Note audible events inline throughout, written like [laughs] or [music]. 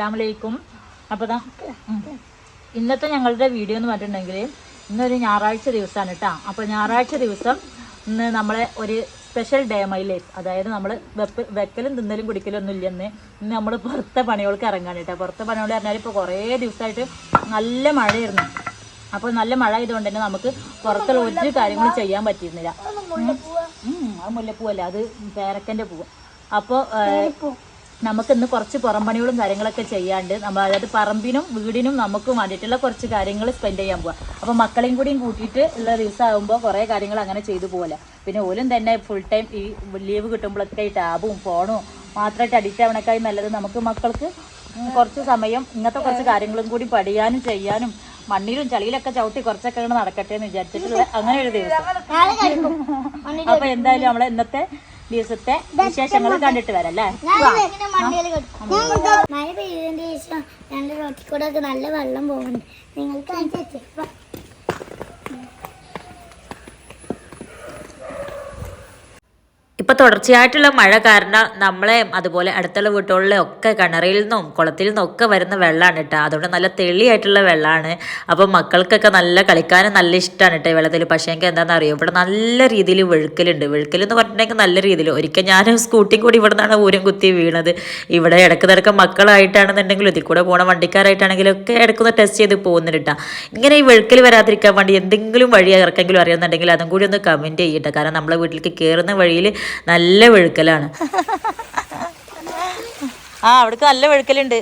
അസ്സലാമലൈക്കും. അപ്പോൾ ഉം. ഇന്നത്തെ ഞങ്ങളുടെ വീഡിയോ എന്ന് പറഞ്ഞിട്ടുണ്ടെങ്കിൽ ഇന്നൊരു ഞായറാഴ്ച ദിവസമാണ് കേട്ടോ അപ്പോൾ ഞായറാഴ്ച ദിവസം ഇന്ന് നമ്മളെ ഒരു സ്പെഷ്യൽ ഡേ മൈ ലൈഫ് അതായത് നമ്മൾ വെപ്പ് വെക്കലും തിന്നലും കുടിക്കലും ഒന്നും ഇല്ലെന്ന് ഇന്ന് നമ്മൾ പുറത്തെ പണികൾക്ക് ഇറങ്ങാൻ കേട്ടോ പുറത്തെ പണികൾ പറഞ്ഞാൽ ഇപ്പോൾ കുറേ ദിവസമായിട്ട് നല്ല മഴയായിരുന്നു. അപ്പോൾ നല്ല മഴ ആയതുകൊണ്ട് തന്നെ നമുക്ക് പുറത്തുള്ള ഒരു കാര്യങ്ങളും ചെയ്യാൻ പറ്റിയിരുന്നില്ല. അത് മുല്ലപ്പൂവല്ല അത് പേരക്കന്റെ പൂവ്. അപ്പോൾ നമുക്ക് ഇന്ന് കുറച്ച് പുറം പണികളും കാര്യങ്ങളൊക്കെ ചെയ്യാണ്ട് നമ്മൾ അതായത് പറമ്പിനും വീടിനും നമുക്ക് വേണ്ടിയിട്ടുള്ള കുറച്ച് കാര്യങ്ങൾ സ്പെൻഡ് ചെയ്യാൻ പോവാ. അപ്പോൾ മക്കളെയും കൂടിയും കൂട്ടിയിട്ട് ഉള്ള ദിവസം ആകുമ്പോൾ കുറേ കാര്യങ്ങൾ അങ്ങനെ ചെയ്തു പോകല പിന്നെ ഓലും തന്നെ ഫുൾ ടൈം ഈ ലീവ് കിട്ടുമ്പോഴൊക്കെ ഈ ടാബും ഫോണും മാത്രമായിട്ട് അഡിക്റ്റ് ആവണേക്കായി നല്ലത് നമുക്ക് മക്കൾക്ക് കുറച്ച് സമയം ഇങ്ങനത്തെ കുറച്ച് കാര്യങ്ങളും കൂടി പഠിയാനും ചെയ്യാനും മണ്ണിലും ചളിയിലൊക്കെ ചവിട്ടി കുറച്ചൊക്കെ നടക്കട്ടെ എന്ന് വിചാരിച്ചിട്ടുള്ള അങ്ങനെ ഒരു ദിവസം. അപ്പൊ എന്തായാലും നമ്മളെ ഇന്നത്തെ ദിവസത്തെ വിശേഷങ്ങൾ കണ്ടിട്ട് വരാം അല്ലേ? മഴ പെയ്തതിന്റെ ശേഷം ഞങ്ങളുടെ റോട്ടിൽ കൂടെ ഒക്കെ നല്ല വെള്ളം പോകുന്നുണ്ട്. നിങ്ങൾക്ക് അനുസരിച്ച് ഇപ്പൊ തുടർച്ചയായിട്ടുള്ള മഴ കാരണം നമ്മളെ അതുപോലെ അടുത്തുള്ള വീട്ടുകളിലെ ഒക്കെ കിണറിൽ നിന്നും കുളത്തിൽ നിന്നും ഒക്കെ വരുന്ന വെള്ളമാണ് കേട്ടോ. അതുകൊണ്ട് നല്ല തെളിയായിട്ടുള്ള വെള്ളമാണ് അപ്പം മക്കൾക്കൊക്കെ നല്ല കളിക്കാനും നല്ല ഇഷ്ടമാണ് കേട്ടോ വെള്ളത്തിൽ പക്ഷേ എനിക്ക് എന്താണെന്ന് അറിയോ ഇവിടെ നല്ല രീതിയിൽ വെഴുക്കലുണ്ട്. വെഴുക്കൽ പറഞ്ഞിട്ടുണ്ടെങ്കിൽ നല്ല രീതിയിൽ. ഒരിക്കൽ ഞാൻ സ്കൂട്ടി കൂടി ഇവിടെ നിന്നാണ് ഊരം കുത്തി വീണത്. ഇവിടെ ഇടയ്ക്ക് നിരക്ക് മക്കളായിട്ടാണെന്നുണ്ടെങ്കിലും ഇതിൽ കൂടെ പോണ വണ്ടിക്കാരായിട്ടാണെങ്കിലും ഒക്കെ ഇടക്കൊന്ന് ടെസ്റ്റ് ചെയ്ത് പോകുന്നുണ്ട് ഇങ്ങനെ ഈ വെഴുക്കൽ വരാതിരിക്കാൻ വേണ്ടി എന്തെങ്കിലും വഴി ഇറക്കെങ്കിലും അറിയുന്നുണ്ടെങ്കിൽ അതും കൂടി ഒന്ന് കമന്റ് ചെയ്യട്ടെ കാരണം നമ്മളെ വീട്ടിലേക്ക് കയറുന്ന വഴിയിൽ നല്ല വെഴുക്കലാണ്. ആ അവിടേക്ക് നല്ല വെഴുക്കലുണ്ട്.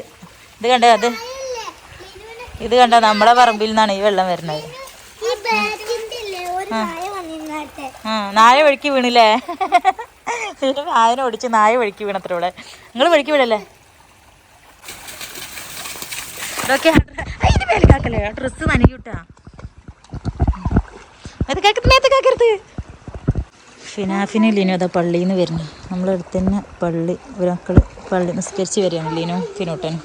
ഇത് കണ്ടോ അത്? ഇത് കണ്ടോ നമ്മളെ പറമ്പിൽ നിന്നാണ് ഈ വെള്ളം വരുന്നത്. നായ വഴുക്കി വീണില്ലേ? നായനെ ഓടിച്ച് നായ വഴുക്കി വീണത്ര ഇവിടെ നിങ്ങൾ വഴുക്കി വീണല്ലേ ഇതൊക്കെ അതിന് മേലേക്കാക്കല്ലേ ഡ്രസ്സ് നനയൂട്ടാ അത് കേക്കത്തില്ല അത് കേക്കരുത്. ഫിനാഫിന് ലിനു അതാ പള്ളിയിൽ നിന്ന് വരുന്നു നമ്മളടുത്ത് തന്നെ പള്ളി ഒരാൾക്ക് പള്ളി നിസ്കരിച്ച് വരികയാണ് ലിനു ഫിനൂട്ടനും.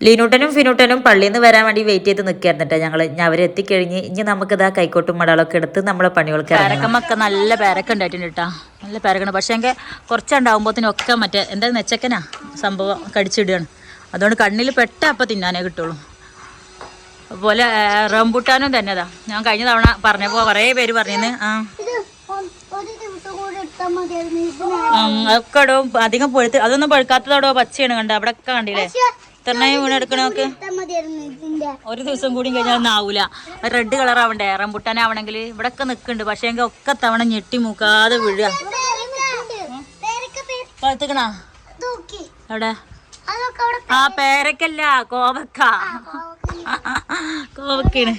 ലീനൂട്ടനും ഫിനൂട്ടനും പള്ളിയിൽ നിന്ന് വരാൻ വേണ്ടി വെയിറ്റ് ചെയ്ത് നിൽക്കുകയായിരുന്നു കേട്ടോ ഞങ്ങൾ ഞാൻ അവർ എത്തിക്കഴിഞ്ഞ് ഇനി നമുക്ക് ഇതാ കൈക്കോട്ടും മടാളൊക്കെ എടുത്ത് നമ്മളെ പണികൾക്ക് പേരക്കമ്മൊക്കെ നല്ല പേരക്ക ഉണ്ടായിട്ടുണ്ട് കേട്ടോ നല്ല പേരക്കുണ്ട്. പക്ഷേ എങ്കിൽ കുറച്ചുണ്ടാകുമ്പോഴത്തേനൊക്കെ മറ്റേ എന്താ നെച്ചക്കനാ സംഭവം കടിച്ചിടുകയാണ്. അതുകൊണ്ട് കണ്ണിൽ പെട്ട അപ്പം തിന്നാനേ കിട്ടുള്ളൂ. അതുപോലെ റംബുട്ടാനും തന്നെതാ ഞാൻ കഴിഞ്ഞ തവണ പറഞ്ഞപ്പോൾ കുറേ പേര് പറഞ്ഞിരുന്നു ആ ഇത് ഒ- ഒരു ദിവസം കൂടി എടുത്താൽ മതിയായിരുന്നു ഇത് ഉം, അതൊക്കെ അധികം പൊഴുത്ത് അതൊന്നും പഴുക്കാത്തതോടോ പച്ചയാണ് കണ്ട അവിടെ ഒക്കെ കണ്ടില്ലേ ഇത്രയും വീണെടുക്കണോക്ക് ഒരു ദിവസം കൂടി കഴിഞ്ഞാൽ ഒന്നും ആവൂല. റെഡ് കളർ ആവണ്ടേ? റംബുട്ടാനാവണമെങ്കിൽ ഇവിടെ ഒക്കെ നിൽക്കുന്നുണ്ട്. പക്ഷേ എങ്കിൽ ഒക്കെ തവണ ഞെട്ടി മൂക്കാതെ വീഴുക. പഴുത്തുക്കണാ? എവിടെ? ആ പേരക്കല്ല കോവക്ക. കോവക്കാണ്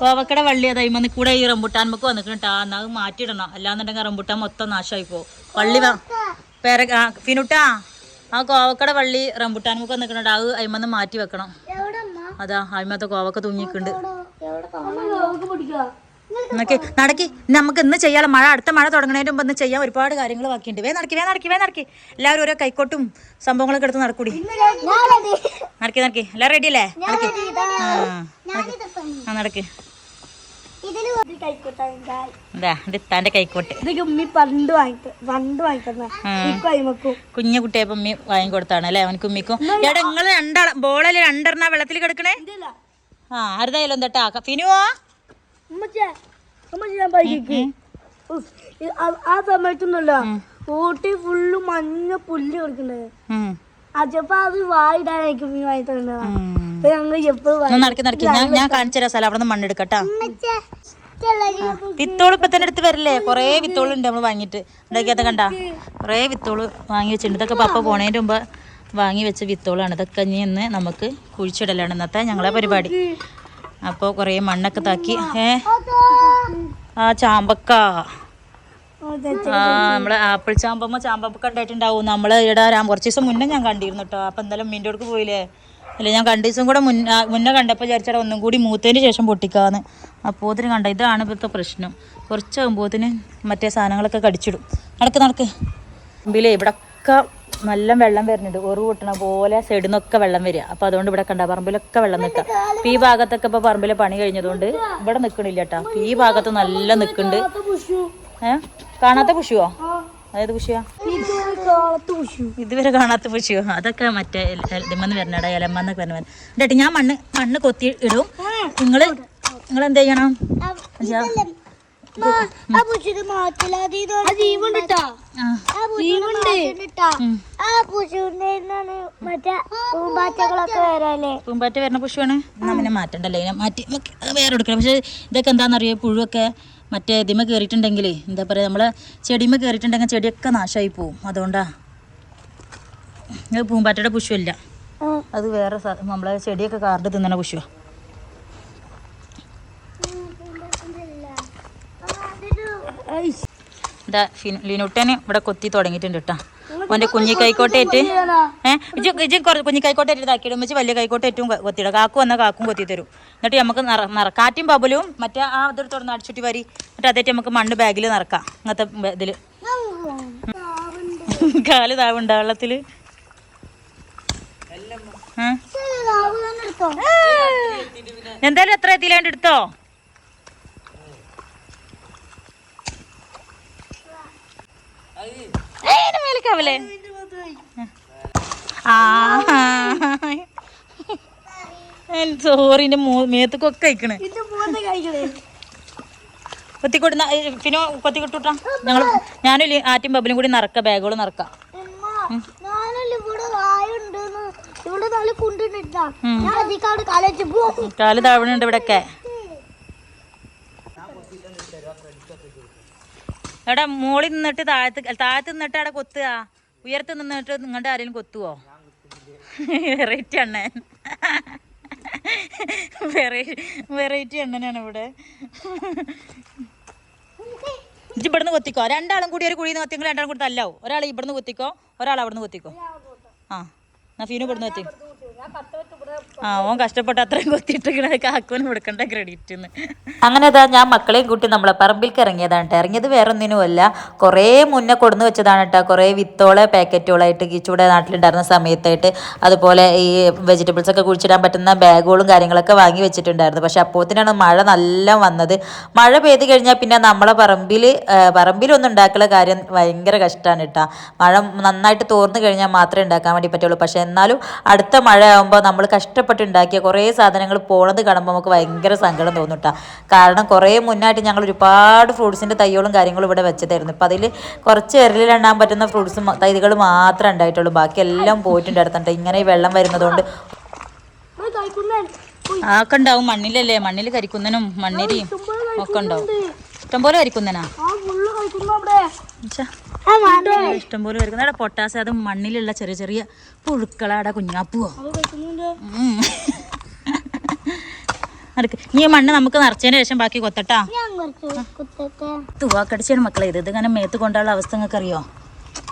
കോവക്കയുടെ വള്ളി അതായി വന്ന് കൂടെ ഈ റംബുട്ടാൻ നമുക്ക് വന്നിട്ടുണ്ട് എന്നാ അത് മാറ്റിയിടണം. അല്ലാന്നുണ്ടെങ്കിൽ റംബുട്ടാൻ മൊത്തം നാശമായി പോകും വള്ളി പേര ആ, ഫിനുട്ടാ ആ കോവക്കട വള്ളി റംബുട്ടാൻ നമുക്ക് വന്നിട്ടുണ്ട് അത് അയിമന്ന് മാറ്റി വെക്കണം. അതാ അയിമത്തെ കോവക്ക തൂങ്ങിക്കുണ്ട് എന്നൊക്കെ നടക്കി. നമുക്ക് ഇന്ന് ചെയ്യാനുള്ള മഴ അടുത്ത മഴ തുടങ്ങുന്നതിന് മുമ്പ് ഇന്ന് ചെയ്യാൻ ഒരുപാട് കാര്യങ്ങൾ ബാക്കിയുണ്ട്. വേ നടക്കി വേ നടക്കി വേ നടക്കി. എല്ലാവരും ഓരോ കൈക്കോട്ടും സംഭവങ്ങളൊക്കെ എടുത്ത് നടക്കൂടി. നടക്കി നടക്കി. എല്ലാവരും റെഡി അല്ലേ? നടക്കി. ആ ആ നടക്ക്. ഇതിൽ ഒരു കൈക്കോട്ടാണ് എന്താ? ഇത് ഇത്താന്റെ കൈക്കോട്ട്. ഉമ്മി പണ്ട് വാങ്ങിട്ട് പണ്ട് കുഞ്ഞു കുട്ടിയെ ഉമ്മി വാങ്ങിക്കൊടുത്താണ് അല്ലെ? അവനക്ക് ഉമ്മിക്കും. എടാ നിങ്ങൾ രണ്ടാള ബോളല്ലേ രണ്ടെണ്ണ വെള്ളത്തിൽ കിടക്കണേ? ആ ആരുതായാലും തട്ടാ ഫിനുവോ? ആ സമയത്തൊന്നുമല്ല. ഊട്ടി ഫുള്ള് മഞ്ഞ പുല്ല് കൊടുക്കണ്ടേ അജപ്പ അത് വായിടാനായിരിക്കും വായി വാങ്ങി അപ്പൊ നടക്കി നടക്കി. ഞാൻ ഞാൻ കാണിച്ചു തരാം സ്ഥലം അവിടെ നിന്ന് മണ്ണെടുക്കട്ടാ വിത്തോൾ ഇപ്പൊ തന്നെ എടുത്ത് വരില്ലേ? കൊറേ വിത്തോളുണ്ട് നമ്മൾ വാങ്ങിട്ട് ഉണ്ടാക്കിയാത്ത കണ്ട? കൊറേ വിത്തോൾ വാങ്ങി വെച്ചിട്ടുണ്ട്. ഇതൊക്കെ പപ്പ പോണേന്റെ മുമ്പ് വാങ്ങി വെച്ച വിത്തോളാണ്. ഇതൊക്കെ ഇനി ഇന്ന് നമുക്ക് കുഴിച്ചിടലാണ് ഇന്നത്തെ ഞങ്ങളെ പരിപാടി. അപ്പോൾ കുറേ മണ്ണൊക്കെ താക്കി. ഏ? ആ ചാമ്പക്ക. ആ നമ്മളെ ആപ്പിൾ ചാമ്പമ്മ ചാമ്പക്ക ഉണ്ടായിട്ടുണ്ടാവും നമ്മൾ ഇവിടെ രാം കുറച്ച് ദിവസം മുന്നേ ഞാൻ കണ്ടിരുന്നു കേട്ടോ അപ്പൊ എന്തായാലും മീന്റെ അടുക്ക് പോയില്ലേ? അല്ല ഞാൻ കണ്ട ദിവസം കൂടെ മുന്നേ മുന്നേ കണ്ടപ്പോൾ വിചാരിച്ചാൽ ഒന്നും കൂടി മൂത്തതിന് ശേഷം പൊട്ടിക്കാന്ന്. അപ്പോൾ ഇതിന് കണ്ട ഇതാണ് ഇപ്പോഴത്തെ പ്രശ്നം. കുറച്ചാകുമ്പോത്തിന് മറ്റേ സാധനങ്ങളൊക്കെ കടിച്ചിടും. നടക്ക് നടക്ക്. മുമ്പിലേ ഇവിടൊക്കെ നല്ല വെള്ളം വരുന്നുണ്ട്. ഒറു കൂട്ടണ പോലെ സൈഡിൽ നിന്നൊക്കെ വെള്ളം വരിക. അപ്പോൾ അതുകൊണ്ട് ഇവിടെ കണ്ട പറമ്പിലൊക്കെ വെള്ളം നിൽക്കുക അപ്പോൾ ഈ ഭാഗത്തൊക്കെ ഇപ്പോൾ പറമ്പിലെ പണി കഴിഞ്ഞതുകൊണ്ട് ഇവിടെ നിൽക്കണില്ല കേട്ടോ ഈ ഭാഗത്ത് നല്ല നിൽക്കുന്നുണ്ട് ഏഹ് കാണാത്ത പുഷുവോ? അതായത് പുഷിയാ ഇതുവരെ കാണാത്ത പുഷിയോ അതൊക്കെ മറ്റേ ഇതിമെന്ന് വരണടാ ഇലമെന്നൊക്കെ വരണ എന്നിട്ട് ഞാൻ മണ്ണ് മണ്ണ് കൊത്തി ഇടും. നിങ്ങൾ നിങ്ങൾ എന്ത് ചെയ്യണം? പൂമ്പാറ്റ വരണ പുഷുവാണ് എന്നാ പിന്നെ മാറ്റണ്ടല്ലേ? മാറ്റി വേറെ എടുക്കണം. പക്ഷെ ഇതൊക്കെ എന്താണെന്നറിയോ? പുഴുവൊക്കെ മറ്റേ ഇതിമ കയറിയിട്ടുണ്ടെങ്കിൽ എന്താ പറയുക നമ്മളെ ചെടിമ കയറിയിട്ടുണ്ടെങ്കിൽ ചെടിയൊക്കെ നാശമായി പോവും. അതുകൊണ്ടാ. ഇത് പൂമ്പാറ്റയുടെ പുഷുവല്ല. അത് വേറെ നമ്മളെ ചെടിയൊക്കെ കാർഡ് തിന്നണ പുഷ്പ ഇതാ ഫിൻ- ലിനുട്ടന് ഇവിടെ കൊത്തി തുടങ്ങിയിട്ടുണ്ട് കേട്ടോ. ഓന്റെ കുഞ്ഞി കൈക്കോട്ടേറ്റ് ഏഹ് ഇജ് ഇജ് കുറച്ച് കുഞ്ഞി കൈക്കോട്ടേറ്റ് ഇതാക്കിയിടും. വെച്ച് വലിയ കൈക്കോട്ടേറ്റും കൊത്തിയിടും. കാക്കു വന്നാൽ കാക്കും കൊത്തി തരും. എന്നിട്ട് നമുക്ക് നിറ നിറ കാറ്റും ബബലും മറ്റേ ആ അതൊരു തുറന്ന് അടിച്ചുട്ടി വരി. എന്നിട്ട് അതേറ്റ് നമുക്ക് മണ്ണ് ബാഗിൽ നിറക്കാം. ഇങ്ങനത്തെ ഇതിൽ കാൽ താവുണ്ട വെള്ളത്തിൽ എന്തായാലും എത്ര എത്തിയില്ലാണ്ട് എടുത്തോ? ഏതിന് മേലേക്കാവല്ലേ ആ. സോറിന്റെ മേത്തക്കൊക്കെ അയക്കണേ കൊത്തിക്കൊടുന്ന പിന്നെ കൊത്തിക്കൊട്ടുട്ടാ ഞങ്ങൾ ഞാനും ആറ്റും ബബിലും കൂടി നിറക്ക ബാഗുകൾ നിറക്കാം. ഇവിടെ ഇവിടെ കാൽ താവണുണ്ട് ഇവിടെയൊക്കെ എടാ മോളിൽ നിന്നിട്ട് താഴത്ത് താഴത്ത് നിന്നിട്ട് അവിടെ കൊത്തുക. ഉയർത്ത് നിന്നിട്ട് നിങ്ങളുടെ ആരെങ്കിലും കൊത്തുവോ? വെറൈറ്റി അണ്ണൻ. വെറൈറ്റി അണ്ണനാണ് ഇവിടെ. ഇവിടുന്ന് കൊത്തിക്കോ. രണ്ടാളും കൂടി ഒരു കുഴിയിൽ നിന്ന് കൊത്തിയെങ്കിൽ രണ്ടാളും കൂടി തല്ലാവും. ഒരാൾ ഇവിടുന്ന് കൊത്തിക്കോ ഒരാൾ അവിടുന്ന് കൊത്തിക്കോ. ആ എന്നാ ഫീനു ഇവിടുന്ന് കൊത്തി ആ ഓൻ കഷ്ടപ്പെട്ട് അത്രയും കൊത്തിയിട്ട് കാക്കുവിന് കൊടുക്കണ്ട ക്രെഡിറ്റ് അങ്ങനെ അതാ ഞാൻ മക്കളെയും കൂട്ടി നമ്മളെ പറമ്പിൽക്ക് ഇറങ്ങിയതാണ് കേട്ടോ ഇറങ്ങിയത് വേറെ ഒന്നിനുമല്ല കുറേ മുന്നേ കൊടുന്ന് വെച്ചതാണ് കേട്ടോ കുറേ വിത്തോളെ പാക്കറ്റുകളായിട്ട് കിച്ചൂടെ നാട്ടിലുണ്ടായിരുന്ന സമയത്തായിട്ട്. അതുപോലെ ഈ വെജിറ്റബിൾസ് ഒക്കെ കുഴിച്ചിടാൻ പറ്റുന്ന ബാഗുകളും കാര്യങ്ങളൊക്കെ വാങ്ങി വെച്ചിട്ടുണ്ടായിരുന്നു. പക്ഷെ അപ്പോത്തിനാണ് മഴ നല്ല വന്നത്. മഴ പെയ്ത് കഴിഞ്ഞാൽ പിന്നെ നമ്മളെ പറമ്പിൽ പറമ്പിലൊന്നും ഉണ്ടാക്കുന്ന കാര്യം ഭയങ്കര കഷ്ടമാണ് കേട്ടോ മഴ നന്നായിട്ട് തോർന്നു കഴിഞ്ഞാൽ മാത്രമേ ഉണ്ടാക്കാൻ വേണ്ടി പറ്റുള്ളൂ. പക്ഷെ എന്നാലും അടുത്ത മഴ ആകുമ്പോൾ നമ്മൾ കഷ്ടപ്പെട്ട് ഉണ്ടാക്കിയ കുറേ സാധനങ്ങൾ പോണത് കാണുമ്പോൾ നമുക്ക് ഭയങ്കര സങ്കടം തോന്നും കേട്ടോ കാരണം കുറേ മുന്നായിട്ട് ഞങ്ങൾ ഒരുപാട് ഫ്രൂട്ട്സിന്റെ തൈകളും കാര്യങ്ങളും ഇവിടെ വെച്ചതായിരുന്നു. ഇപ്പം അതിൽ കുറച്ച് എറിലെണ്ണാൻ പറ്റുന്ന ഫ്രൂട്ട്സും തൈകൾ മാത്രമേ ഉണ്ടായിട്ടുള്ളൂ. ബാക്കി എല്ലാം പോയിട്ടുണ്ട് അടുത്തുണ്ട് ഇങ്ങനെ ഈ വെള്ളം വരുന്നതുകൊണ്ട് ആക്കെ ഉണ്ടാവും മണ്ണിലല്ലേ? മണ്ണിൽ കരിക്കുന്നനും മണ്ണിരിയും ഒക്കെ ഉണ്ടാവും. ഇഷ്ടംപോലെ കരിക്കുന്നനാ? ഇഷ്ടംപോലെ വരുന്നത് അവിടെ പൊട്ടാസ് അത് മണ്ണിലുള്ള ചെറിയ ചെറിയ പുഴുക്കളാടെ കുഞ്ഞാപ്പുവോ. അടുക്ക് നീ ഈ മണ്ണ് നമുക്ക് നിറച്ചതിന് ശേഷം ബാക്കി കൊത്തട്ടാ. തുവാക്കടിച്ചാണ് മക്കളെ ഇത് ഇതിങ്ങനെ മേത്ത് കൊണ്ടുള്ള അവസ്ഥ നിങ്ങൾക്ക് അറിയോ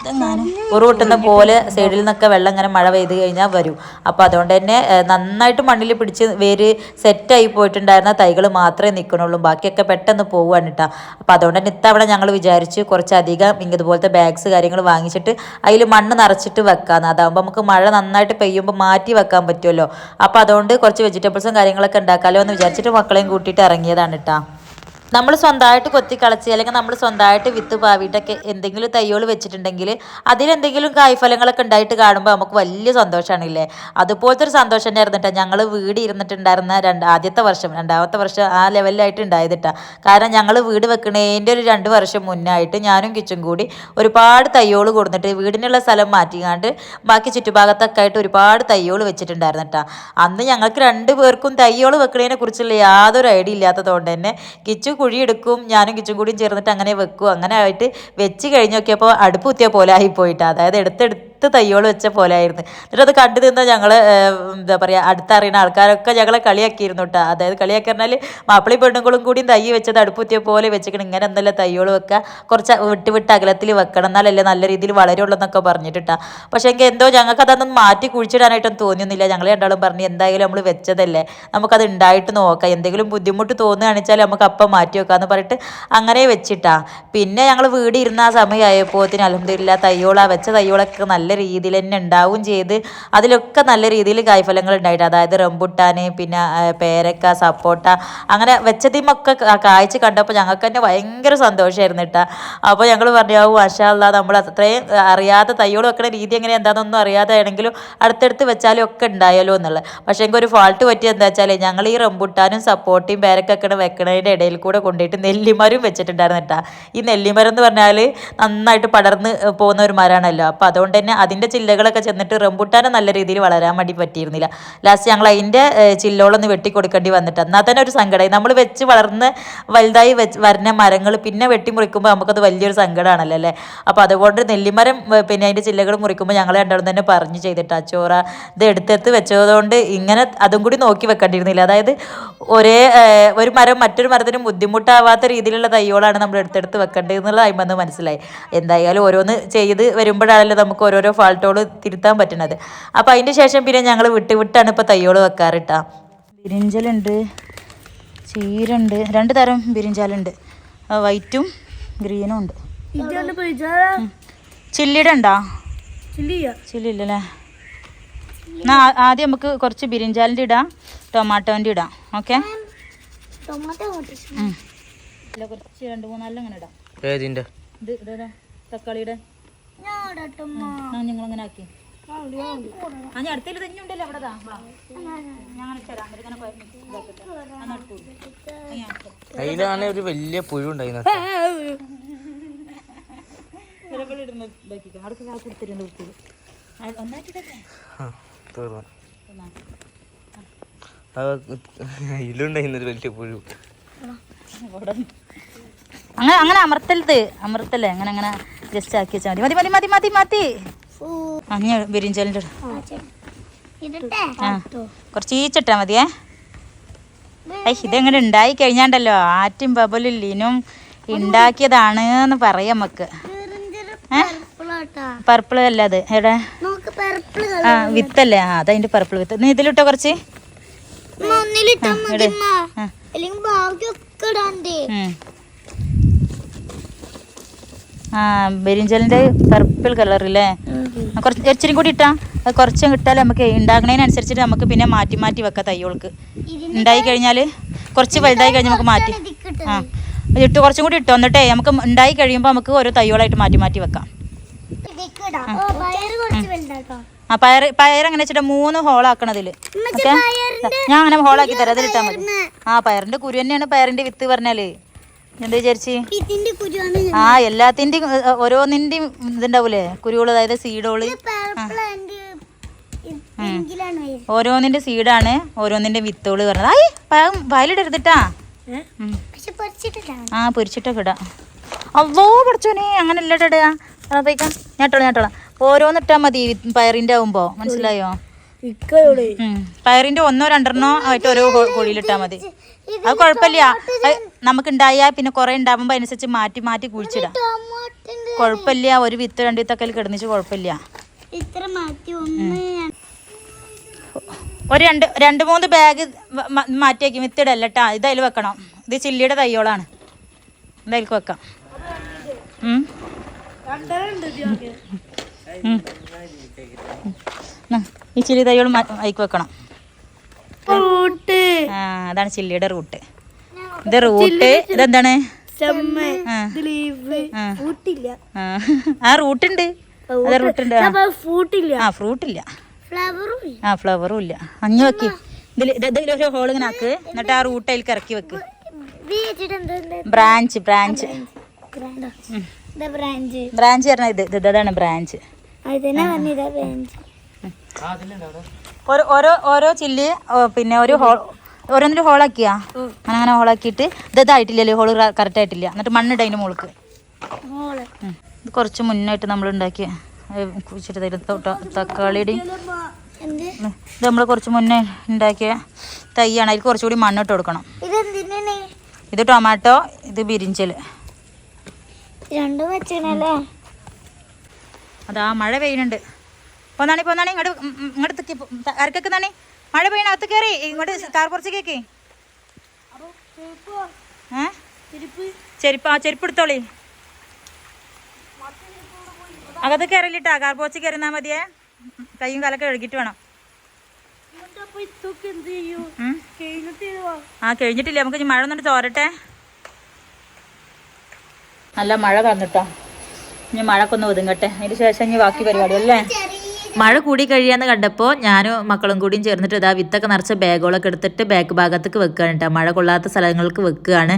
ഇതെങ്ങാനും ഉറു പോലെ സൈഡിൽ നിന്നൊക്കെ വെള്ളം ഇങ്ങനെ മഴ പെയ്ത് കഴിഞ്ഞാൽ വരും. അപ്പോൾ അതുകൊണ്ട് തന്നെ നന്നായിട്ട് മണ്ണിൽ പിടിച്ച് വേര് സെറ്റായി പോയിട്ടുണ്ടായിരുന്ന തൈകൾ മാത്രമേ നിൽക്കണുള്ളൂ ബാക്കിയൊക്കെ പെട്ടെന്ന് പോവുകയാണ് കേട്ടോ അപ്പോൾ അതുകൊണ്ട് തന്നെ ഇത്തവണ ഞങ്ങൾ വിചാരിച്ച് കുറച്ചധികം ഇതുപോലത്തെ ബാഗ്സ് കാര്യങ്ങൾ വാങ്ങിച്ചിട്ട് അതിൽ മണ്ണ് നിറച്ചിട്ട് വെക്കാമെന്ന് അതാകുമ്പോൾ നമുക്ക് മഴ നന്നായിട്ട് പെയ്യുമ്പോൾ മാറ്റി വെക്കാൻ പറ്റുമല്ലോ അപ്പോൾ അതുകൊണ്ട് കുറച്ച് വെജിറ്റബിൾസും കാര്യങ്ങളൊക്കെ ഉണ്ടാക്കാമല്ലോ എന്ന് വിചാരിച്ചിട്ട് മക്കളെയും കൂട്ടിയിട്ട് ഇറങ്ങിയതാണ് കേട്ടോ നമ്മൾ സ്വന്തമായിട്ട് കൊത്തി കളച്ച് അല്ലെങ്കിൽ നമ്മൾ സ്വന്തമായിട്ട് വിത്ത് പാവിയിട്ടൊക്കെ എന്തെങ്കിലും തയ്യോൾ വെച്ചിട്ടുണ്ടെങ്കിൽ അതിലെന്തെങ്കിലും കായ്ഫലങ്ങളൊക്കെ ഉണ്ടായിട്ട് കാണുമ്പോൾ നമുക്ക് വലിയ സന്തോഷമാണല്ലേ? അതുപോലത്തെ ഒരു സന്തോഷം തന്നെയായിരുന്നു കേട്ടോ ഞങ്ങൾ വീട് ഇരുന്നിട്ടുണ്ടായിരുന്ന രണ്ട് ആദ്യത്തെ വർഷം രണ്ടാമത്തെ വർഷം ആ ലെവലിലായിട്ട് ഉണ്ടായത് കാരണം ഞങ്ങൾ വീട് വെക്കണേന്റെ ഒരു രണ്ട് വർഷം മുന്നായിട്ട് ഞാനും കിച്ചും കൂടി ഒരുപാട് തയ്യോൾ കൊടുത്തിട്ട് വീടിനുള്ള സ്ഥലം മാറ്റിക്കാണ്ട് ബാക്കി ചുറ്റുഭാഗത്തൊക്കെ ആയിട്ട് ഒരുപാട് തയ്യോൾ വെച്ചിട്ടുണ്ടായിരുന്നു കേട്ടോ അന്ന് ഞങ്ങൾക്ക് രണ്ട് പേർക്കും തയ്യോൾ വെക്കണതിനെ കുറിച്ചുള്ള യാതൊരു ഐഡിയ ഇല്ലാത്തതുകൊണ്ട് തന്നെ കിച്ചു കുഴിയെടുക്കും ഞാനും കിച്ചും കൂടിയും ചേർന്നിട്ട് അങ്ങനെ വെക്കും. അങ്ങനെ ആയിട്ട് വെച്ച് കഴിഞ്ഞ് നോക്കിയപ്പോൾ അടുപ്പ് കുത്തിയ പോലെ ആയി പോയിട്ട്. അതായത് എടുത്തെടുത്ത് തയ്യോൾ വെച്ച പോലെ ആയിരുന്നു എന്നിട്ട് അത് കണ്ടു നിന്ന ഞങ്ങൾ എന്താ പറയുക അടുത്തറിയുന്ന ആൾക്കാരൊക്കെ ഞങ്ങളെ കളിയാക്കിയിരുന്നു കേട്ടോ അതായത് കളിയാക്കി പറഞ്ഞാൽ മാപ്പിളി പെണ്ണുങ്ങളും കൂടി തയ്യ് വെച്ചത് അടുപ്പുത്തിയ പോലെ വെച്ചിക്കണം ഇങ്ങനെ എന്തെല്ലാം തയ്യോൾ വെക്കുക കുറച്ച് വിട്ട് വിട്ട് അകലത്തിൽ വെക്കണം. എന്നാലല്ലേ നല്ല രീതിയിൽ വളരുള്ളൂ എന്നൊക്കെ പറഞ്ഞിട്ടാ പക്ഷേ എങ്കിൽ എന്തോ ഞങ്ങൾക്ക് അതൊന്നും മാറ്റി കുഴിച്ചിടാനായിട്ടൊന്നും തോന്നിയൊന്നുമില്ല. ഞങ്ങൾ രണ്ടാളും പറഞ്ഞു എന്തായാലും നമ്മൾ വെച്ചതല്ലേ. നമുക്കത് ഉണ്ടായിട്ട് നോക്കാം. എന്തെങ്കിലും ബുദ്ധിമുട്ട് തോന്നുകയാണെന്ന് വെച്ചാൽ നമുക്ക് അപ്പം മാറ്റി വെക്കാമെന്ന് പറഞ്ഞിട്ട് അങ്ങനെ വെച്ചിട്ടാ. പിന്നെ ഞങ്ങൾ വീട് ഇരുന്ന ആ സമയമായപ്പോത്തിന് അലഹമില്ല തയ്യോള വെച്ച തയ്യോളൊക്കെ നല്ല രീതിയിൽ തന്നെ ഉണ്ടാവും ചെയ്ത് അതിലൊക്കെ നല്ല രീതിയിൽ കായ്ഫലങ്ങൾ ഉണ്ടായിട്ട് അതായത് റംബുട്ടാൻ പിന്നെ പേരക്ക സപ്പോട്ട അങ്ങനെ വെച്ചതിമൊക്കെ കായ്ച്ച് കണ്ടപ്പോൾ ഞങ്ങൾക്ക് തന്നെ ഭയങ്കര സന്തോഷമായിരുന്നു കേട്ടോ. അപ്പോൾ ഞങ്ങൾ പറഞ്ഞു "ഔ, മാഷാ അല്ലാ നമ്മൾ അത്രയും അറിയാതെ തയ്യോട് വെക്കുന്ന രീതി എങ്ങനെ എന്താണെന്നൊന്നും അറിയാതെ ആണെങ്കിലും അടുത്തടുത്ത് വെച്ചാലും ഒക്കെ ഉണ്ടായാലോ എന്നുള്ളത്. പക്ഷേ എനിക്ക് ഒരു ഫാൾട്ട് പറ്റിയത് എന്താ വെച്ചാൽ ഞങ്ങൾ ഈ റംബുട്ടാനും സപ്പോട്ടയും പേരക്കൊക്കെ വെക്കണതിന്റെ ഇടയിൽ കൂടെ കൊണ്ടുപോയിട്ട് നെല്ലിമരം വെച്ചിട്ടുണ്ടായിരുന്നു കേട്ടോ. ഈ നെല്ലിമരം എന്ന് പറഞ്ഞാൽ നന്നായിട്ട് പടർന്ന് പോകുന്ന ഒരു മരമാണല്ലോ അപ്പോൾ അതുകൊണ്ട് തന്നെ അതിന്റെ ചില്ലകളൊക്കെ ചെന്നിട്ട് റംബുട്ടാനും നല്ല രീതിയിൽ വളരാൻ വേണ്ടി പറ്റിയിരുന്നില്ല. ലാസ്റ്റ് ഞങ്ങൾ അതിന്റെ ചില്ലോളൊന്ന് വെട്ടിക്കൊടുക്കേണ്ടി വന്നിട്ട് എന്നാൽ തന്നെ ഒരു സങ്കടമായി നമ്മൾ വെച്ച് വളർന്ന് വലുതായി വെച്ച് വരുന്ന മരങ്ങൾ പിന്നെ വെട്ടി മുറിക്കുമ്പോൾ നമുക്കത് വലിയൊരു സങ്കടമാണല്ലോ അല്ലേ? അപ്പോൾ അതുകൊണ്ട് നെല്ലിമരം പിന്നെ അതിന്റെ ചില്ലകൾ മുറിക്കുമ്പോൾ ഞങ്ങൾ രണ്ടാളും തന്നെ പറഞ്ഞു ചെയ്തിട്ട് അച്ചോറ ഇത് എടുത്തെടുത്ത് വെച്ചതുകൊണ്ട് ഇങ്ങനെ അതും കൂടി നോക്കി വെക്കേണ്ടിയിരുന്നില്ല. അതായത് ഒരേ ഒരു മരം മറ്റൊരു മരത്തിന് ബുദ്ധിമുട്ടാവാത്ത രീതിയിലുള്ള തയ്യോളാണ് നമ്മൾ എടുത്തെടുത്ത് വെക്കേണ്ടത് എന്നുള്ളത് അതിമെന്ന് മനസ്സിലായി. എന്തായാലും ഓരോന്ന് ചെയ്ത് വരുമ്പോഴാണല്ലോ നമുക്ക് ഓരോരോ ഫാൾട്ടുകൾ തിരുത്താൻ പറ്റണത്. അപ്പോൾ അതിന്റെ ശേഷം പിന്നെ ഞങ്ങൾ വിട്ട് വിട്ടാണ് ഇപ്പോൾ തയ്യോൾ വെക്കാറിട്ടാ. ബിരിഞ്ചലുണ്ട് ചീരുണ്ട് രണ്ട് തരം ബിരിഞ്ചാലുണ്ട്. വൈറ്റും ഗ്രീനും ഉണ്ട്. ചില്ലിയുടെ ഉണ്ടോ ചില്ലിയ? ചില്ലി ഇല്ലല്ലേ എന്നാ ആദ്യം നമുക്ക് കുറച്ച് ബിരിഞ്ചാലിന്റെ ഇടാം ടൊമാറ്റോന്റെ ഇടാം ഓക്കെ? കുറച്ച് രണ്ട് മൂന്നാലും അങ്ങനെ ഇടാം ഇത് ഇടാ തക്കാളിയുടെ. ആ നിങ്ങൾ അങ്ങനെ ആക്കി ആ, ഞാൻ അടുത്തേൽ തന്നെ ഉണ്ടല്ലോ അവിടെ അതിലാണ് ഒരു വലിയ പുഴു ഉണ്ടായിരുന്നു ചിലപ്പോൾ ഇടുന്ന ഇതാക്കിക്കോ. അവിടേക്ക് ആ കൊടുത്തിരുന്നു ആ, ഒന്നായിട്ട് ഇടട്ടെ. തീർന്നു. എന്നാ. അതിലുണ്ടായിരുന്നു ഒരു വലിയ പുഴു. അങ്ങനെ അങ്ങനെ അമർത്തരുത്. അമർത്തല്ലേ? അങ്ങനെ അങ്ങനെ. ജസ്റ്റ് ആക്കി വെച്ചാൽ മതി മതി മതി മതി മതി ഞാൻ ബിരിഞ്ചാലിന്റെ ആ, കുറച്ച് ഈച്ചിട്ടാ മതിയേ. ഐ ഇതെങ്ങനെ ഉണ്ടായി കഴിഞ്ഞാണ്ടല്ലോ? ആറ്റും ബബലും ലീനും ഉണ്ടാക്കിയതാണ് എന്ന് പറയാം നമുക്ക്. പർപ്പിൾ അല്ല അത്. എവിടെ? ആ വിത്തല്ലേ? ആ അതതിന്റെ പർപ്പിൾ വിത്ത്. നീ ഇതിലിട്ടോ കുറച്ച്. ആ. അല്ലെങ്കിൽ ബാക്കിയൊക്കെ ഇടാണ്ടേ ഉം. ആ ബെരിഞ്ചലിന്റെ പർപ്പിൾ കളറില്ലേ കുറച്ച് ഇച്ചിരി കൂടി ഇട്ടാ അത് കുറച്ചും കിട്ടാൽ നമുക്ക് ഉണ്ടാക്കണതിനനുസരിച്ചിട്ട് നമുക്ക് പിന്നെ മാറ്റി മാറ്റി വെക്കാം തയ്യോൾക്ക് ഉണ്ടായി കഴിഞ്ഞാൽ കുറച്ച് വലുതായി കഴിഞ്ഞാൽ നമുക്ക് മാറ്റി. ആ ഇട്ട് കുറച്ചും കൂടി ഇട്ടോ എന്നിട്ടേ നമുക്ക് ഉണ്ടായി കഴിയുമ്പോൾ നമുക്ക് ഓരോ തയ്യോളായിട്ട് മാറ്റി മാറ്റി വെക്കാം. ആ. പയർ പയർ അങ്ങനെ വെച്ചിട്ട് മൂന്ന് ഹോളാക്കണതിൽ ഓക്കെ? ഞാൻ അങ്ങനെ ഹോളാക്കി തരാം അതിലിട്ടാൽ മതി. ആ പയറിന്റെ കുരു തന്നെയാണ് പയറിന്റെ വിത്ത് പറഞ്ഞാൽ. എന്താ വിചാരിച്ചു? ആ എല്ലാത്തിന്റെയും ഏ, ഓരോന്നിന്റെയും ഇതുണ്ടാവൂലേ? കുരുകൾ അതായത് സീഡോൾ ഓരോന്നിന്റെ സീഡാണ് ഓരോന്നിന്റെ വിത്തുകൾ പറഞ്ഞത്. ആയി ഉം. ആ പൊരിച്ചിട്ടൊക്കെ ഇടാം. അവോ പഠിച്ചോനെ അങ്ങനെ അല്ല അതായിക്കാം ഞാട്ടോളാം ഞാട്ടോളാം ഓരോന്നിട്ടാ മതി പയറിന്റെ ആവുമ്പോ. മനസ്സിലായോ. പയറിന്റെ ഒന്നോ രണ്ടെണ്ണോ ആയിട്ട് ഓരോ കുഴിയിലിട്ടാ മതി. അത് കുഴപ്പമില്ല. നമുക്ക് ഉണ്ടായാൽ പിന്നെ കുറെ ഉണ്ടാവുമ്പോ അതിനനുസരിച്ച് മാറ്റി മാറ്റി കുഴിച്ചിടാം. കുഴപ്പമില്ല. ഒരു വിത്ത് രണ്ട് വിത്തൊക്കെ കിടന്നിച്ച് കുഴപ്പമില്ല. ഇത്ര മാറ്റി ഒന്ന് ഒരു രണ്ട് രണ്ട് മൂന്ന് ബാഗ് മാറ്റിയാക്കി. വിത്തിടല്ല കേട്ടാ ഇത് അതിൽ വെക്കണം. ഇത് ചില്ലിയുടെ തയ്യോളാണ് ഇത് അതിലേക്ക് വെക്കാം. ഈ ചില്ലി തൈകൾ അയക്ക് വെക്കണം. ഫ്രൂട്ട് ആ അതാണ് ചില്ലിയുടെ റൂട്ട്. ഇത് റൂട്ട്. ഇതെന്താണ് ആ. റൂട്ടുണ്ട്. അതെ റൂട്ടുണ്ട്. ആ. ഫ്രൂട്ടില്ല. ആ ഫ്ലവറും ഇല്ല. അഞ്ഞു വെക്ക്. ഇതിൽ ഒരു ഹോൾ ഇങ്ങനെ ആക്ക്. എന്നിട്ട് ആ റൂട്ട് അതിലേക്ക് ഇറക്കി വെക്ക്. Branch branch. ബ്രാഞ്ച്. ഇത് ഇത് ഇതാണ് ബ്രാഞ്ച്. ഓരോ ഓരോ ചില്ലി പിന്നെ ഒരു ഹോൾ ഓരോന്നിൽ ഹോളാക്കിയാ? അങ്ങനെ അങ്ങനെ ഹോളാക്കിയിട്ട് ഇതായിട്ടില്ല ഇതായിട്ടില്ലല്ലോ ഹോൾ കറക്റ്റ് ആയിട്ടില്ല. എന്നിട്ട് മണ്ണിട്ട് അതിന്റെ മുകൾക്ക് ഇത് കുറച്ച് മുന്നായിട്ട് നമ്മൾ ഉണ്ടാക്കിയ കുഴിച്ചിട്ട് തക്കാളിയുടെയും. ഇത് നമ്മൾ കുറച്ച് മുന്നേ ഉണ്ടാക്കിയ തൈയാണ്. അതിൽ കുറച്ചുകൂടി മണ്ണിട്ട് കൊടുക്കണം. ഇത് ടൊമാറ്റോ ഇത് ബിരിഞ്ചൽ രണ്ടും വെച്ചണല്ലേ? അതാ മഴ പെയ്യുന്നുണ്ട്. പോന്നാണി പോന്നാണി ഇങ്ങോട്ട് ഇങ്ങോട്ട് തിക്കി അരക്കൊക്കെ നാണി മഴ പെയ്യണ അകത്ത് കയറി ഇങ്ങോട്ട് കാർ ഏ? ചെരുപ്പ്. ആ ചെരുപ്പ് എടുത്തോളി. അകത്ത് കയറിയിട്ടാ കാർപോച്ച് കയറുന്നാ മതിയേ. കൈയും കാലൊക്കെ കഴുകിട്ട് വേണം. ആ കഴിഞ്ഞിട്ടില്ല. നമുക്ക് മഴ ഒന്നിട്ട് തോരട്ടെ. നല്ല മഴ വന്നിട്ടോ ഇനി മഴക്കൊന്ന് ഒതുങ്ങട്ടെ. അതിന് ശേഷം ഇനി ബാക്കി പരിപാടി അല്ലേ? മഴ കൂടി കഴിയാന്ന് കണ്ടപ്പോൾ ഞാനും മക്കളും കൂടിയും ചേർന്നിട്ട് ഇതാ വിത്തൊക്കെ നിറച്ച ബാഗുകളൊക്കെ എടുത്തിട്ട് ബാക്ക് ഭാഗത്തേക്ക് വെക്കുകയാണ് കേട്ടോ. മഴ കൊള്ളാത്ത സ്ഥലങ്ങൾക്ക് വെക്കുകയാണ്.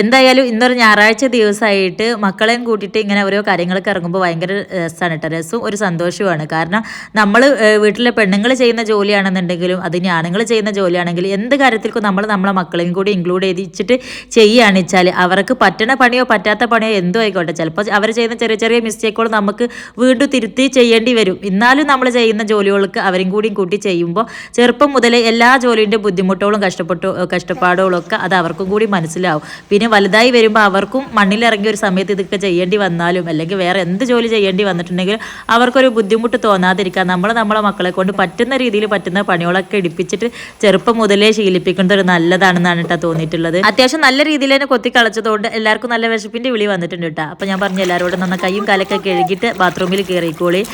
എന്തായാലും ഇന്നൊരു ഞായറാഴ്ച ദിവസമായിട്ട് മക്കളെയും കൂട്ടിയിട്ട് ഇങ്ങനെ ഓരോ കാര്യങ്ങളൊക്കെ ഇറങ്ങുമ്പോൾ ഭയങ്കര രസമാണ് കേട്ടോ. രസവും ഒരു സന്തോഷവുമാണ്. കാരണം നമ്മൾ വീട്ടിലെ പെണ്ണുങ്ങൾ ചെയ്യുന്ന ജോലിയാണെന്നുണ്ടെങ്കിലും അതിന് ആണുങ്ങൾ ചെയ്യുന്ന ജോലിയാണെങ്കിലും എന്ത് കാര്യത്തിലേക്കും നമ്മൾ നമ്മളെ മക്കളെയും കൂടി ഇൻക്ലൂഡ് ചെയ്തിച്ചിട്ട് ചെയ്യുകയാണ് വെച്ചാൽ അവർക്ക് പറ്റണ പണിയോ പറ്റാത്ത പണിയോ എന്തോ ആയിക്കോട്ടെ. ചിലപ്പോൾ അവർ ചെയ്യുന്ന ചെറിയ ചെറിയ മിസ്റ്റേക്കുകൾ നമുക്ക് വീണ്ടും തിരുത്തി ചെയ്യേണ്ടി വരും. എന്നാലും നമ്മൾ ചെയ്യുന്ന ജോലികൾക്ക് അവരും കൂടിയും കൂട്ടി ചെയ്യുമ്പോൾ ചെറുപ്പം മുതൽ എല്ലാ ജോലിന്റെ ബുദ്ധിമുട്ടുകളും കഷ്ടപ്പെട്ടു കഷ്ടപ്പാടുകളും ഒക്കെ അത് അവർക്കും കൂടി മനസ്സിലാവും. പിന്നെ വലുതായി വരുമ്പോൾ അവർക്കും മണ്ണിലിറങ്ങിയ ഒരു സമയത്ത് ഇതൊക്കെ ചെയ്യേണ്ടി വന്നാലും അല്ലെങ്കിൽ വേറെ എന്ത് ജോലി ചെയ്യേണ്ടി വന്നിട്ടുണ്ടെങ്കിലും അവർക്കൊരു ബുദ്ധിമുട്ട് തോന്നാതിരിക്കാൻ നമ്മൾ നമ്മളെ മക്കളെ കൊണ്ട് പറ്റുന്ന രീതിയിൽ പറ്റുന്ന പണികളൊക്കെ എടുപ്പിച്ചിട്ട് ചെറുപ്പം മുതലേ ശീലിപ്പിക്കുന്നത് ഒരു നല്ലതാണെന്നാണ് കേട്ടോ തോന്നിയിട്ടുള്ളത്. അത്യാവശ്യം നല്ല രീതിയിൽ തന്നെ കൊത്തി കളച്ചതുകൊണ്ട് എല്ലാവർക്കും നല്ല വിശപ്പിന്റെ വിളി വന്നിട്ടുണ്ട് കേട്ടോ. അപ്പോൾ ഞാൻ പറഞ്ഞു എല്ലാവരോടും നന്ന കൈയും കാലൊക്കെ കഴുകിയിട്ട് ബാത്റൂമിൽ കയറിക്കോളി.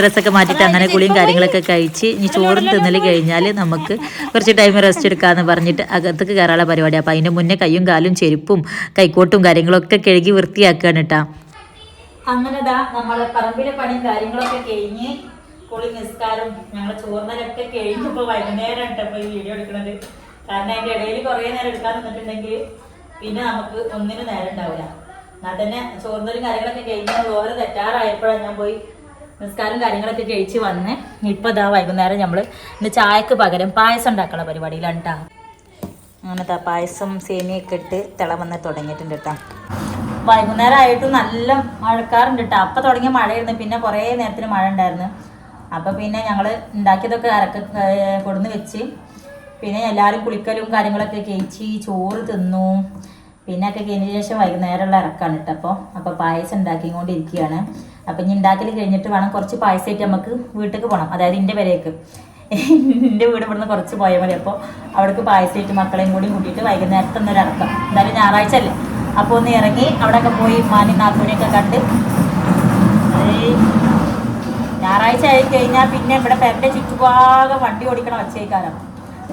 ഡ്രസ്സൊക്കെ മാറ്റിയിട്ട് അങ്ങനെ കുളിയും കാര്യങ്ങളൊക്കെ കഴിച്ച് ഇനി ചോറും തിന്നൽ കഴിഞ്ഞാൽ നമുക്ക് കുറച്ച് ടൈം റെസ്റ്റ് എടുക്കാന്ന് പറഞ്ഞിട്ട് അകത്തേക്ക് കയറാനുള്ള പരിപാടി. അപ്പൊ അതിന്റെ മുന്നേ കയ്യും കാലും ചെരുപ്പും കൈക്കോട്ടും കാര്യങ്ങളൊക്കെ കഴുകി വൃത്തിയാക്കുകയാണ് കേട്ടോ അങ്ങനെ ദാ നമ്മളെ പറമ്പിലെ പണിയും കാര്യങ്ങളൊക്കെ കഴിഞ്ഞ് കുളി നിസ്കാരം ഞങ്ങളെ കഴിഞ്ഞ് കഴിഞ്ഞപ്പോ വൈകുന്നേരം ഇട്ടപ്പോ ഈ വീഡിയോ എടുക്കുന്നത് കാരണം അതിന്റെ ഇടയിൽ കുറേ നേരം എടുക്കാൻ നിന്നിട്ടുണ്ടെങ്കിൽ പിന്നെ നമുക്ക് ഒന്നിനും നേരം ഉണ്ടാവില്ല എന്നാൽ തന്നെ ചോർന്നലും കാര്യങ്ങളൊക്കെ കഴിഞ്ഞ് ഓരോ തെറ്റാറായപ്പോഴാണ് ഞാൻ പോയി നിസ്കാരം കാര്യങ്ങളൊക്കെ കഴിച്ച് വന്ന് ഇപ്പൊ ഇതാ വൈകുന്നേരം നമ്മൾ ഇന്ന് ചായക്ക് പകരം പായസം ഉണ്ടാക്കണ പരിപാടിയിലാണ് ട്ടാ. അങ്ങനത്തെ പായസം സേമിയൊക്കെ ഇട്ട് തിളവന്ന് തുടങ്ങിയിട്ടുണ്ട് കേട്ടോ വൈകുന്നേരം ആയിട്ട് നല്ല മഴക്കാറുണ്ട് കേട്ടോ അപ്പം തുടങ്ങിയ മഴയായിരുന്നു. പിന്നെ കുറേ നേരത്തിന് മഴ ഉണ്ടായിരുന്നു. അപ്പം പിന്നെ ഞങ്ങൾ ഉണ്ടാക്കിയതൊക്കെ അരക്ക കൊടുന്ന് വെച്ച്. പിന്നെ എല്ലാവരും കുളിക്കലും കാര്യങ്ങളൊക്കെ കഴിച്ച് ചോറ് തിന്നു. പിന്നെ ഒക്കെ കഴിഞ്ഞ ശേഷം വൈകുന്നേരമുള്ള ഇറക്കാണ് കേട്ടോ അപ്പോൾ അപ്പോൾ പായസം ഉണ്ടാക്കിക്കൊണ്ടിരിക്കുകയാണ്. അപ്പം ഇനി ഉണ്ടാക്കൽ കഴിഞ്ഞിട്ട് വേണം കുറച്ച് പായസമായിട്ട് നമുക്ക് വീട്ടിലേക്ക് പോകണം അതായത് എന്റെ വരേക്ക് എന്റെ വീട് ഇവിടുന്ന് കുറച്ച് പോയാൽ മതി. അപ്പോൾ അവിടേക്ക് പായസമായിട്ട് മക്കളെയും കൂടി കൂട്ടിയിട്ട് വൈകുന്നേരത്തെ ഒന്നൊരു അടക്കം. എന്തായാലും ഞായറാഴ്ച അല്ലേ? അപ്പോൾ ഒന്ന് ഇറങ്ങി അവിടെയൊക്കെ പോയി മാനി നാത്തൂനെയൊക്കെ കണ്ട് ഞായറാഴ്ച ആയി കഴിഞ്ഞാൽ പിന്നെ ഇവിടെ പെരന്റെ ചുറ്റുപാകെ വണ്ടി ഓടിക്കണം ഒച്ചയ്ക്കാരം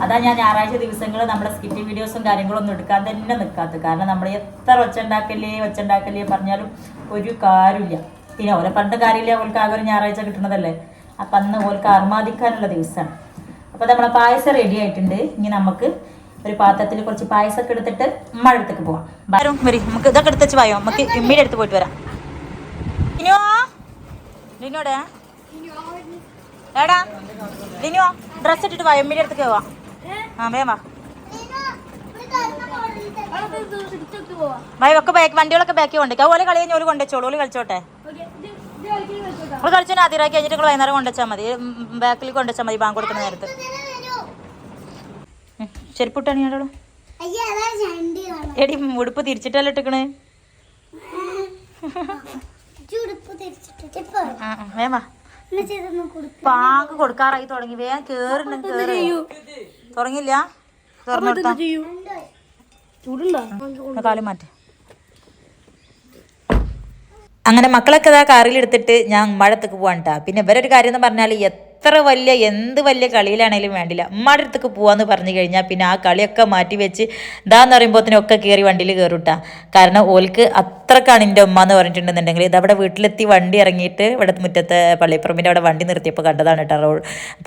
അതാ ഞാൻ ഞായറാഴ്ച ദിവസങ്ങൾ നമ്മുടെ സ്കിറ്റ് വീഡിയോസും കാര്യങ്ങളും ഒന്നും എടുക്കാൻ തന്നെ നിൽക്കാത്തത് കാരണം നമ്മൾ എത്ര ഒച്ച ഉണ്ടാക്കല്ലേ ഒച്ച ഉണ്ടാക്കല്ലേ പറഞ്ഞാലും ഒരു കാര്യമില്ല പിന്നെ ഓരോ പണ്ട് കാര്യമില്ല ഓൽക്ക് ആകെ ഒരു ഞായറാഴ്ച കിട്ടുന്നതല്ലേ? അപ്പം അന്ന് ഓൽക്ക് അർമാദിക്കാനുള്ള ദിവസമാണ് അപ്പോൾ നമ്മളെ പായസം റെഡി ആയിട്ടുണ്ട്. ഇനി നമുക്ക് ഒരു പാത്രത്തിൽ കുറച്ച് പായസമൊക്കെ എടുത്തിട്ട് മഴത്തേക്ക് പോവാം. വരും വരി നമുക്ക് ഇതൊക്കെ എടുത്ത് വെച്ച് പോയോ നമുക്ക് ഇമ്മയുടെ അടുത്ത് പോയിട്ട് വരാം. ലിനോ ലിനോടെ എടാ ലിനോ ഡ്രസ്സ് ഇട്ടിട്ട് വാ എമ്മിയുടെ അടുത്തേക്ക് പോവാം. ആ വേവാ ഒക്കെ ബാക്ക് വണ്ടികളൊക്കെ ബാക്കി കൊണ്ടേക്കാം അതുപോലെ കളി കഴിഞ്ഞ് ഓൽ കൊണ്ടുവച്ചോളൂ. ഓൽ കളിച്ചോട്ടെ? കളിച്ചു അതിരാക്കി കഴിഞ്ഞിട്ട് നിങ്ങൾ വൈകുന്നേരം കൊണ്ടുവച്ചാൽ മതി. ബാക്കിൽ കൊണ്ടുവച്ചാൽ മതി ബാങ്ക് കൊടുക്കുന്ന നേരത്ത്. ചെരുപ്പിട്ടാണ് എടി ഉടുപ്പ് തിരിച്ചിട്ടല്ലേ ഇട്ടിക്കണേ? വേമാ പാക്ക് കൊടുക്കാറായി തുടങ്ങി. വേഗം കേറുന്നുണ്ട് കേറ്. തുടങ്ങില്ല തുറന്നു കൊടുത്താ ചൂടുണ്ടോ? കാലം മാറ്റി. അങ്ങനെ മക്കളൊക്കെ കാറിൽ എടുത്തിട്ട് ഞാൻ മഴത്തേക്ക് പോകാൻ കേട്ടാ പിന്നെ ഇവരൊരു കാര്യം എന്ന് പറഞ്ഞാൽ എത്ര വലിയ എന്ത് വലിയ കളിയിലാണെങ്കിലും വേണ്ടില്ല. ഉമ്മാടെ അടുത്തേക്ക് പോവാന്ന് പറഞ്ഞു കഴിഞ്ഞാൽ പിന്നെ ആ കളിയൊക്കെ മാറ്റി വെച്ച് ഇതാന്ന് പറയുമ്പോഴത്തേനൊക്കെ കയറി വണ്ടിയിൽ കയറുട്ടാ കാരണം ഓൽക്ക് അത്രക്കാണ് എന്റെ ഉമ്മ എന്ന് പറഞ്ഞിട്ടുണ്ടെന്നുണ്ടെങ്കിൽ അവിടെ വീട്ടിലെത്തി വണ്ടി ഇറങ്ങിയിട്ട് ഇവിടെ മുറ്റത്തെ പള്ളിപ്പറമ്പിന്റെ അവിടെ വണ്ടി നിർത്തിയപ്പോൾ കണ്ടതാണ് കേട്ടോ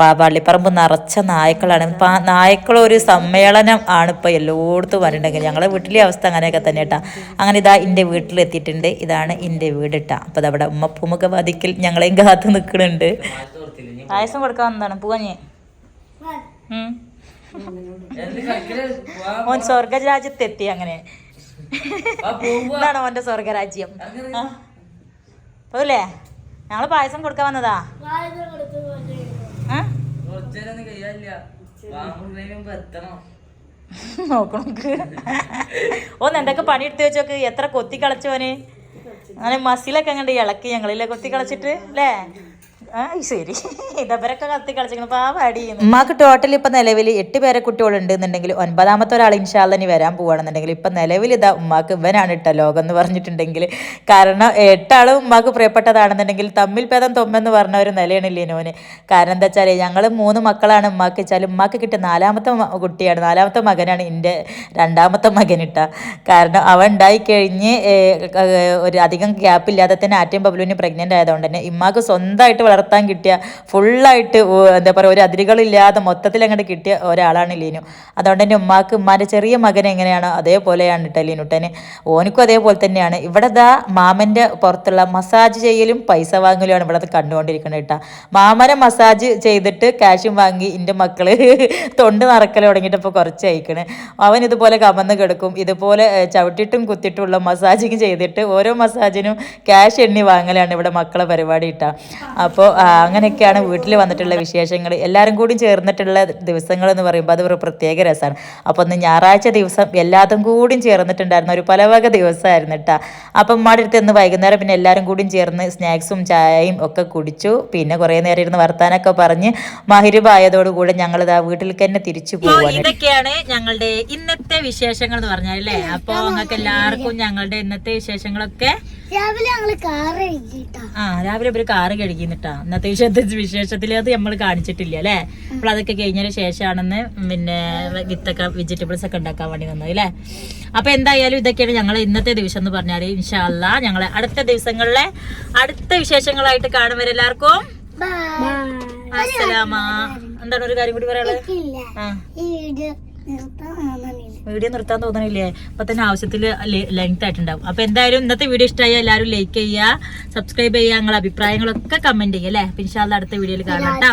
ആ പള്ളിപ്പറമ്പ് നിറച്ച നായ്ക്കളാണ്. നായ്ക്കളൊരു സമ്മേളനം ആണ് ഇപ്പോൾ എല്ലായിടത്തും പറഞ്ഞിട്ടുണ്ടെങ്കിൽ ഞങ്ങളുടെ വീട്ടിലെ അവസ്ഥ അങ്ങനെയൊക്കെ തന്നെ കേട്ടാ. അങ്ങനെ ഇതാ എന്റെ വീട്ടിലെത്തിയിട്ടുണ്ട്. ഇതാണ് എന്റെ വീട് കേട്ടോ. അപ്പോൾ അതവിടെ ഉമ്മപ്പൂമുഖ വാതിക്കൽ ഞങ്ങളെയും കാത്തു നിൽക്കുന്നുണ്ട്. പായസം കൊടുക്കാൻ വന്നതാണ്. പൂവഞ്ഞ് ഓൻ സ്വർഗരാജ്യത്തെത്തി അങ്ങനെ. ഇതാണ് ഓന്റെ സ്വർഗരാജ്യം. പോയില്ലേ ഞങ്ങൾ പായസം കൊടുക്കാൻ വന്നതാ. ആ? നോക്കണോക്ക് ഓന്ന് എന്തൊക്കെ പണിയെടുത്ത് വെച്ചോക്ക്? എത്ര കൊത്തി കളച്ചോന് അങ്ങനെ മസിലൊക്കെ അങ്ങോട്ട് ഇളക്കി ഞങ്ങളില്ലേ കൊത്തി കളച്ചിട്ട് അല്ലേ? ശരി. പാവാടി ഉമ്മാക്ക് ടോട്ടൽ ഇപ്പൊ നിലവിൽ എട്ട് പേരെ കുട്ടികളുണ്ട് എന്നുണ്ടെങ്കിൽ ഒൻപതാമത്തെ ഒരാൾ ഇൻഷാല്ല ഇനി വരാൻ പോവാണെന്നുണ്ടെങ്കിൽ ഇപ്പൊ നിലവിൽ ഇതാ ഉമ്മാക്ക് ഇവനാണ് ഇട്ട ലോകം എന്ന് പറഞ്ഞിട്ടുണ്ടെങ്കിൽ. കാരണം എട്ടാളും ഉമ്മാക്ക് പ്രിയപ്പെട്ടതാണെന്നുണ്ടെങ്കിൽ തമ്മിൽ ഭേദം തൊമ്മെന്ന് പറഞ്ഞ ഒരു നിലയാണ് ലിനോന്. കാരണം എന്താ വെച്ചാൽ ഞങ്ങൾ മൂന്ന് മക്കളാണ് ഉമ്മാക്ക് വെച്ചാൽ ഉമ്മാക്ക് കിട്ടിയ നാലാമത്തെ കുട്ടിയാണ്. നാലാമത്തെ മകനാണ് എന്റെ രണ്ടാമത്തെ മകനിട്ട കാരണം അവൻ ഉണ്ടായി കഴിഞ്ഞ് ഒരു അധികം ഗ്യാപ്പ് ഇല്ലാതെ തന്നെ ആറ്റയും ബബ്ലുവിന് പ്രഗ്നന്റ് ആയതുകൊണ്ട് തന്നെ ഇമ്മാക്ക് സ്വന്തമായിട്ട് വളർത്താൻ കിട്ടിയ ഫുള്ളായിട്ട് എന്താ പറയുക ഒരു അതിരുകളില്ലാതെ മൊത്തത്തിൽ അങ്ങോട്ട് കിട്ടിയ ഒരാളാണ് ലീനു. അതുകൊണ്ട് എന്റെ ഉമ്മാക്ക് ഉമ്മാന്റെ ചെറിയ മകൻ എങ്ങനെയാണ് അതേപോലെയാണ് കേട്ടോ ലീനുട്ടന് ഓനിക്കും അതേപോലെ തന്നെയാണ്. ഇവിടെ ദാ മാമന്റെ പുറത്തുള്ള മസാജ് ചെയ്യലും പൈസ വാങ്ങലുമാണ് ഇവിടെ കണ്ടുകൊണ്ടിരിക്കുന്നത് കേട്ടോ. മാമനെ മസാജ് ചെയ്തിട്ട് ക്യാഷും വാങ്ങി എന്റെ മക്കൾ [laughs] തൊണ്ട് നടക്കൽ തുടങ്ങിയിട്ട് ഇപ്പോൾ കുറച്ച് അയക്കണേ അവൻ ഇതുപോലെ കമന്ന് കിടക്കും ഇതുപോലെ ചവിട്ടിട്ടും കുത്തിയിട്ടുള്ള മസാജിങ് ചെയ്തിട്ട് ഓരോ മസാജിനും ക്യാഷ് എണ്ണി വാങ്ങലാണ് ഇവിടെ മക്കളെ പരിപാടി ഇട്ടാ അപ്പോൾ അങ്ങനെയൊക്കെയാണ് വീട്ടിൽ വന്നിട്ടുള്ള വിശേഷങ്ങൾ. എല്ലാവരും കൂടി ചേർന്നിട്ടുള്ള ദിവസങ്ങൾ എന്ന് പറയുമ്പോൾ അത് ഒരു പ്രത്യേക രസമാണ്. അപ്പോൾ ഒന്ന് ഞായറാഴ്ച ദിവസം എല്ലാതും കൂടിയും ചേർന്നിട്ടുണ്ടായിരുന്ന. ഒരു പലവക ദിവസമായിരുന്നു കേട്ടോ. അപ്പം അമ്മയുടെ അടുത്ത് ഇന്ന് വൈകുന്നേരം പിന്നെ എല്ലാവരും കൂടിയും ചേർന്ന് സ്നാക്സും ചായയും ഒക്കെ കുടിച്ചു. പിന്നെ കുറേ നേരം ഇരുന്ന് വർത്താനൊക്കെ പറഞ്ഞ് മഹിരുബായതോടുകൂടെ ഇതാ വീട്ടിൽ തന്നെ തിരിച്ചു പോവാണ്. ഇതൊക്കെയാണ് ഞങ്ങളുടെ ഇന്നത്തെ വിശേഷങ്ങൾ എന്ന് പറഞ്ഞാൽ അല്ലേ? അപ്പോൾ നിങ്ങൾക്ക് എല്ലാവർക്കും ഞങ്ങളുടെ ഇന്നത്തെ വിശേഷങ്ങളൊക്കെ രാവിലെ ഞങ്ങൾ കാറ് ആ രാവിലെ ഒരു കാറ് കഴിക്കുന്നിട്ടാ. ഇന്നത്തെ വിഷയത്തെ വിശേഷത്തിൽ അത് നമ്മൾ കാണിച്ചിട്ടില്ല അല്ലേ? അപ്പോൾ അതൊക്കെ കഴിഞ്ഞതിന് ശേഷമാണെന്ന് പിന്നെ വിത്തൊക്കെ വെജിറ്റബിൾസ് ഒക്കെ ഉണ്ടാക്കാൻ വേണ്ടി വന്നത് അല്ലേ? അപ്പൊ എന്തായാലും ഇതൊക്കെയാണ് ഞങ്ങൾ ഇന്നത്തെ ദിവസം എന്ന് പറഞ്ഞാൽ ഇൻഷാല്ല ഞങ്ങളെ അടുത്ത ദിവസങ്ങളിലെ അടുത്ത വിശേഷങ്ങളായിട്ട് കാണും വരെ എല്ലാവർക്കും അസ്സലാമ എന്താണ് ഒരു കാര്യം കൂടി പറയാനുള്ളത്? ഈ വീഡിയോ വീഡിയോ നിർത്താൻ തോന്നണില്ലേ? അപ്പൊ തന്നെ ആവശ്യത്തിൽ ലെങ്ത് ആയിട്ടുണ്ടാവും. അപ്പൊ എന്തായാലും ഇന്നത്തെ വീഡിയോ ഇഷ്ടമായി എല്ലാവരും ലൈക്ക് ചെയ്യുക സബ്സ്ക്രൈബ് ചെയ്യുക നിങ്ങളുടെ അഭിപ്രായങ്ങളൊക്കെ കമന്റ് ചെയ്യുക അല്ലേ? പിന്നെ അടുത്ത വീഡിയോയിൽ കാണാം കേട്ടോ.